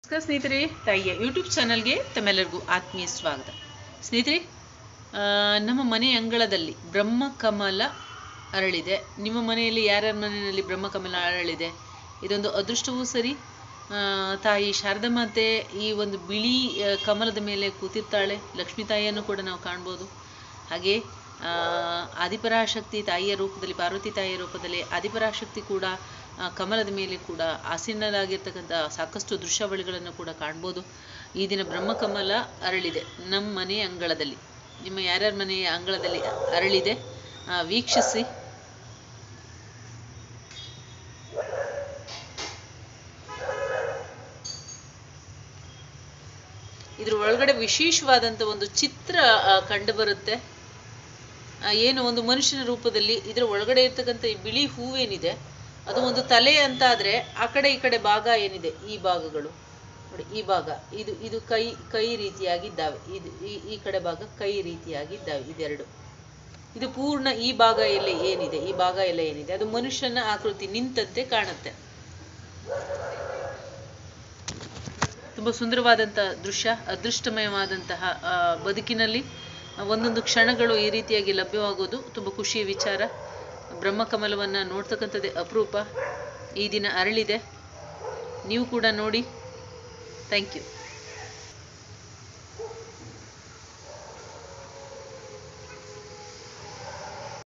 ನಮಸ್ಕಾರ ಸ್ನೇಹಿತರೆ ತಾಯಿಯ ಯೂಟ್ಯೂಬ್ ಚಾನಲ್ಗೆ ತಮ್ಮೆಲ್ಲರಿಗೂ ಆತ್ಮೀಯ ಸ್ವಾಗತ. ಸ್ನೇಹಿತರೆ ನಮ್ಮ ಮನೆ ಅಂಗಳದಲ್ಲಿ ಬ್ರಹ್ಮಕಮಲ ಅರಳಿದೆ. ನಿಮ್ಮ ಮನೆಯಲ್ಲಿ ಯಾರ್ಯಾರ ಮನೆಯಲ್ಲಿ ಬ್ರಹ್ಮಕಮಲ ಅರಳಿದೆ? ಇದೊಂದು ಅದೃಷ್ಟವೂ ಸರಿ. ತಾಯಿ ಶಾರದಾ ಮಾತೆ ಈ ಒಂದು ಬಿಳಿ ಕಮಲದ ಮೇಲೆ ಕೂತಿರ್ತಾಳೆ. ಲಕ್ಷ್ಮೀ ತಾಯಿಯನ್ನು ಕೂಡ ನಾವು ಕಾಣ್ಬೋದು. ಹಾಗೆ ಆದಿಪರಾಶಕ್ತಿ ತಾಯಿಯ ರೂಪದಲ್ಲಿ, ಪಾರ್ವತಿ ತಾಯಿಯ ರೂಪದಲ್ಲಿ ಆದಿಪರಾಶಕ್ತಿ ಕೂಡ ಕಮಲದ ಮೇಲೆ ಕೂಡ ಆಸೀನರಾಗಿರ್ತಕ್ಕಂಥ ಸಾಕಷ್ಟು ದೃಶ್ಯಾವಳಿಗಳನ್ನು ಕೂಡ ಕಾಣ್ಬೋದು. ಈ ದಿನ ಬ್ರಹ್ಮಕಮಲ ಅರಳಿದೆ ನಮ್ಮ ಮನೆಯ ಅಂಗಳದಲ್ಲಿ. ನಿಮ್ಮ ಯಾರ್ಯಾರ ಮನೆಯ ಅಂಗಳದಲ್ಲಿ ಅರಳಿದೆ ವೀಕ್ಷಿಸಿ. ಇದ್ರ ಒಳಗಡೆ ವಿಶೇಷವಾದಂಥ ಒಂದು ಚಿತ್ರ ಕಂಡುಬರುತ್ತೆ ಏನು ಒಂದು ಮನುಷ್ಯನ ರೂಪದಲ್ಲಿ ಇದರ ಒಳಗಡೆ ಇರ್ತಕ್ಕಂಥ ಈ ಬಿಳಿ ಹೂವೇನಿದೆ, ಅದು ಒಂದು ತಲೆ ಅಂತ ಆದ್ರೆ ಆ ಕಡೆ ಈ ಕಡೆ ಭಾಗ ಏನಿದೆ? ಈ ಭಾಗಗಳು. ನೋಡಿ, ಈ ಭಾಗ. ಇದು ಇದು ಕೈ ಕೈ ರೀತಿಯಾಗಿದ್ದಾವೆ. ಇದು, ಈ ಕಡೆ ಭಾಗ ಕೈ ರೀತಿಯಾಗಿದ್ದಾವೆ, ಇದೆರಡು. ಇದು ಪೂರ್ಣ ಈ ಭಾಗ ಎಲ್ಲ ಏನಿದೆ? ಈ ಭಾಗ ಎಲ್ಲ ಏನಿದೆ? ಅದು ಮನುಷ್ಯನ ಆಕೃತಿ ನಿಂತಂತೆ ಕಾಣುತ್ತೆ. ತುಂಬಾ ಸುಂದರವಾದಂತಹ ದೃಶ್ಯ, ಅದೃಷ್ಟಮಯವಾದಂತಹ ಬದುಕಿನಲ್ಲಿ. ಒಂದೊಂದು ಕ್ಷಣಗಳು ಈ ರೀತಿಯಾಗಿ ಲಭ್ಯವಾಗೋದು ತುಂಬ ಖುಷಿಯ ವಿಚಾರ. ಬ್ರಹ್ಮಕಮಲವನ್ನು ನೋಡ್ತಕ್ಕಂಥದ್ದೇ ಅಪರೂಪ. ಈ ದಿನ ಅರಳಿದೆ. ನೀವು ಕೂಡ ನೋಡಿ. Thank you